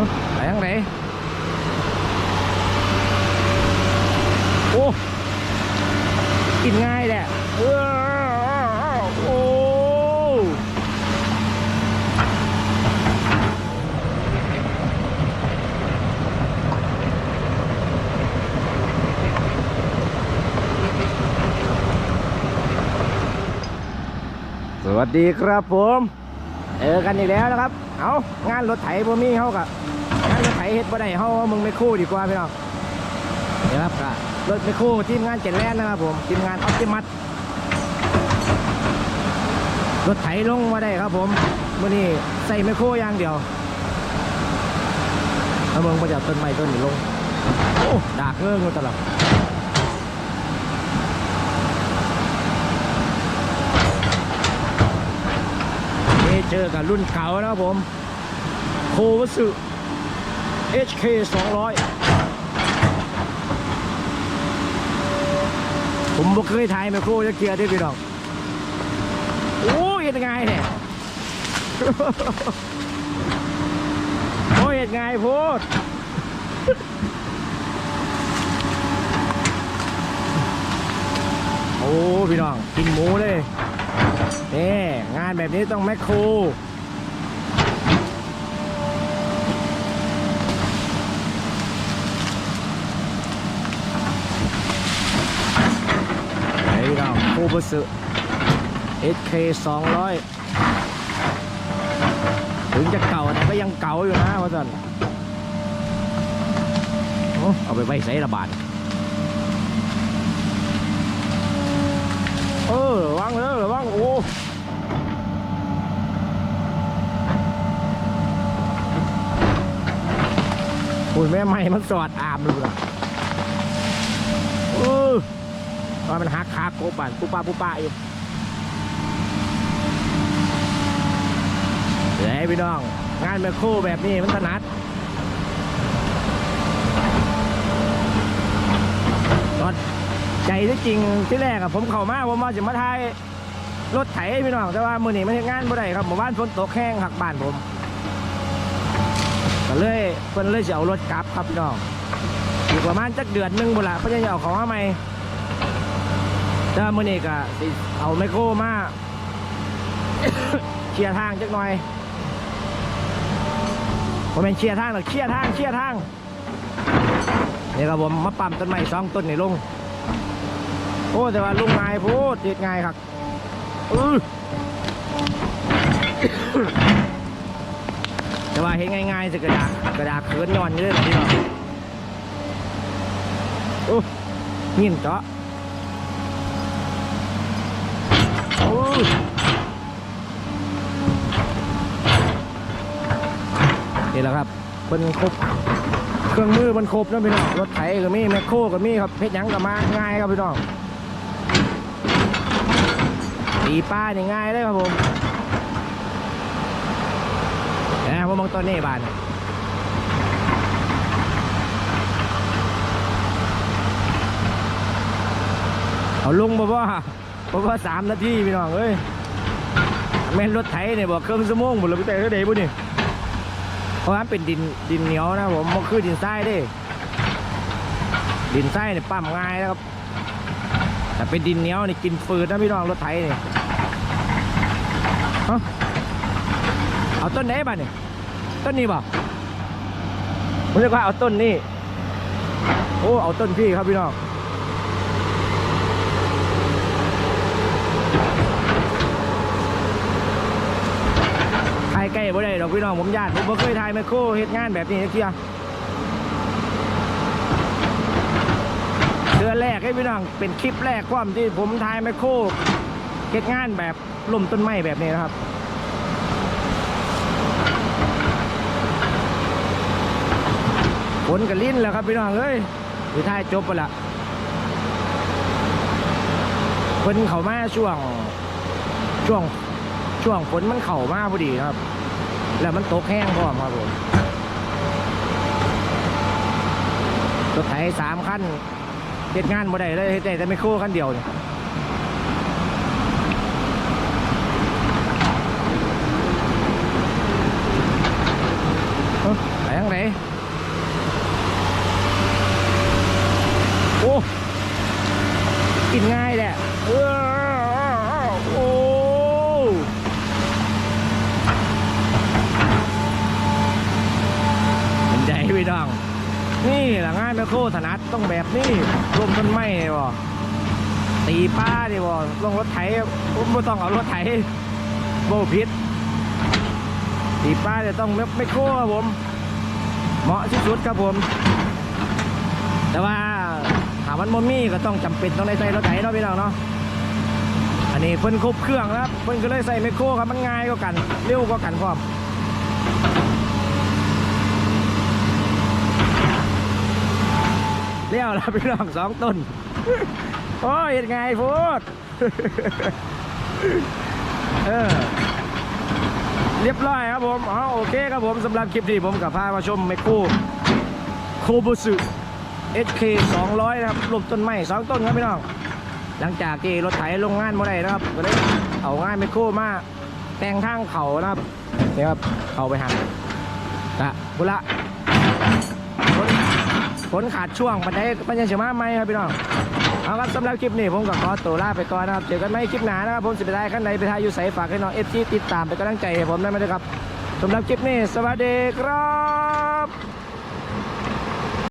อไปทางไหน โอ้กินง่ายแหละโอ้สวัสดีครับผม เจอกันอีกแล้วนะครับ เอางานรถไถบ่มีเขากับงานรถไถเฮ็ดบ่ได้เขามึงไม่คู่ดีกว่าพี่น้องเดี๋ยวครับก็รถไม่คู่ทีมงานเจ็ดแลนนะครับผมทีมงานออปติมัสรถไถลงมาได้ครับผมมื่อนี้ใส่ไม่คู่อย่างเดียวถ้ามืองประจับต้นไม้ต้นนี้ลงโอ้ดากเงื่อนมาตลอด นี่ เจอกับรุ่นเก่านะครับผม โควสึ HK 200 ผมบ่เคยถ่ายไมโครจะเกียร์ด้พี่น้อง โอ้ยยังไงเนี่ยโอ้ยยังไงพูดโอ้ พี่น้อง กินหมูเลย นี่งานแบบนี้ต้องแมคครไหนพี่น้องโคบุสึ SK 200 ถึงจะเก่าแต่ก็ยังเก่าอยู่นะพ่อสันเอาไปไว้ใส่ระบาด เออระวังเลยระวังโอ้คุณ แม่ไม่มันสอดอามเลยนะเออว่ามันหักขาโกบันปุ๊ป้าปุ๊ป้าอยู่เดี๋ยวให้พี่น้อง งานแมคโครแบบนี้มันถนัดตอนใจที่จริงที่แรกอะผมเข้ามาผมมาจะมาถ่ายรถไถให้พี่น้องแต่ว่ามือนี้มันเฮ็ดงานบ่ได้ครับหมู่บ้านฝนตกแห้งหักบ้านผม ก็เลยเพิ่นเลยจะเอารถกลับครับพี่น้องอีกประมาณจักเดือนหนึงบ่ละเพิ่นจะเอาของมาใหม่แต่ว่ามื้อนี้ก็เอาไมโครมาเคลียร์ทางจักหน่อยบ่แม่นเคลียร์ทางหรอกเคลียร์ทางเคลียร์ทางนี่ครับผมมาปั๊มต้นไม้สองต้นนี่ลงโอ้แต่ว่าลุงนายพูดติดง่ายครับอือ แต่ว่าเห็นง่ายๆจะกระดาษกระดาษเขินย้อนอยู่เลยพี่น้องโอ้ยินเจาะโอ้นี่แหละครับเป็นครบเครื่องมือมันครบนะพี่น้องรถไถก็มีแมคโครก็มีครับเพชรยังก็มาง่ายครับพี่น้องตีป้าเนี่ยง่ายเลยครับผม นะว่ามองต้นนี้บานเอาลุงบอกว่าบอกว่าสามนาทีพี่น้องเอ้ยแม่นรถไถเนี่ยบอกเครื่องสมงหมดเลยพี่แต่เท่าไหร่บุนี่เพราะว่าเป็นดินดินเหนียวนะผมมันคือดินทรายด้ดินทรายเนี่ยปั้มง่ายนะครับแต่เป็นดินเหนียวนี่กินฟืนนะพี่น้องรถไถนี่เอ้าเอาต้นไหนบ้านี่ย ต้นนี้บ่ะผมจะว่าเอาต้นนี้ โอ้ เอาต้นพี่ครับพี่น้องถ่ายใกล้บ่ได้ดอกพี่น้องผมญาติผมบ่เคยถ่ายไมโครเฮ็ดงานแบบนี้เที่ยเดือนแรกให้พี่น้องเป็นคลิปแรกความที่ผมถ่ายไมโครเฮ็ดงานแบบล่มต้นไม้แบบนี้นะครับ นกับลิ้นแล้วครับพี่น้องเอ้ยสุดท้ายจบไปละฝนเข้ามาช่วง ช่วงช่วงฝนมันเข้ามาพอดีครับ แล้วมันตกแห้งพร้อมครับผมรถไถสามคันเฮ็ดงานบ่ได้เลยเฮ็ดได้แต่ไม่โครคันเดียวนี่เออ อไปทางไหนโอ้กินง่ายแหละเออโอ้ เป็นใจพี่น้อง นี่หละง่ายแมคโครถนัดต้องแบบนี้รวมต้นไม้บ่ตีป้าดิบ่ลงรถไถผมไม่ต้องเอารถไถโบพิษตีป้าจะต้องแมคโครครับผม เหมาะที่สุดครับผม แต่ว่าถามมันมมี่ก็ต้องจำเป็นต้องได้ใส่รถไถเนาะพี่น้องเนาะอันนี้เพิ่นครบเครื่องนะครับเพิ่นก็เลยใส่แมคโครครับมันง่ายกว่ากันเร็วกว่ากันพร้อม เลี้ยวแล้วพี่น้องสองต้น โอ้ยเห็นไงพูดเออเรียบร้อยครับผมอ๋อโอเคครับผมสำหรับคลิปนี้ผมกับพามาชมไมโครโคบุสึ HK 200 นะครับรวมต้นไม้สองต้นครับพี่น้อง หลังจากที่รถไถลงงานมาได้นะครับ ก็เลยเอางานไมโครมาแต่งทางเขานะครับเดี๋ยวครับเขาไปหันกะบุละ ฝนขาดช่วงปันไดปัญญาเฉมาไหมครับพี่น้องเอาครับสำหรับคลิปนี้ผมก็ขอตัวลาไปก่อนนะครับเจอกันไหมคลิปหน้านะครับผมจะไปได้ขั้นใดไปทายอยู่ใสฝากให้น้องเอฟซีติดตามไปกำลังใจให้ผมได้ไหมครับสำหรับคลิปนี้สวัสดีครับ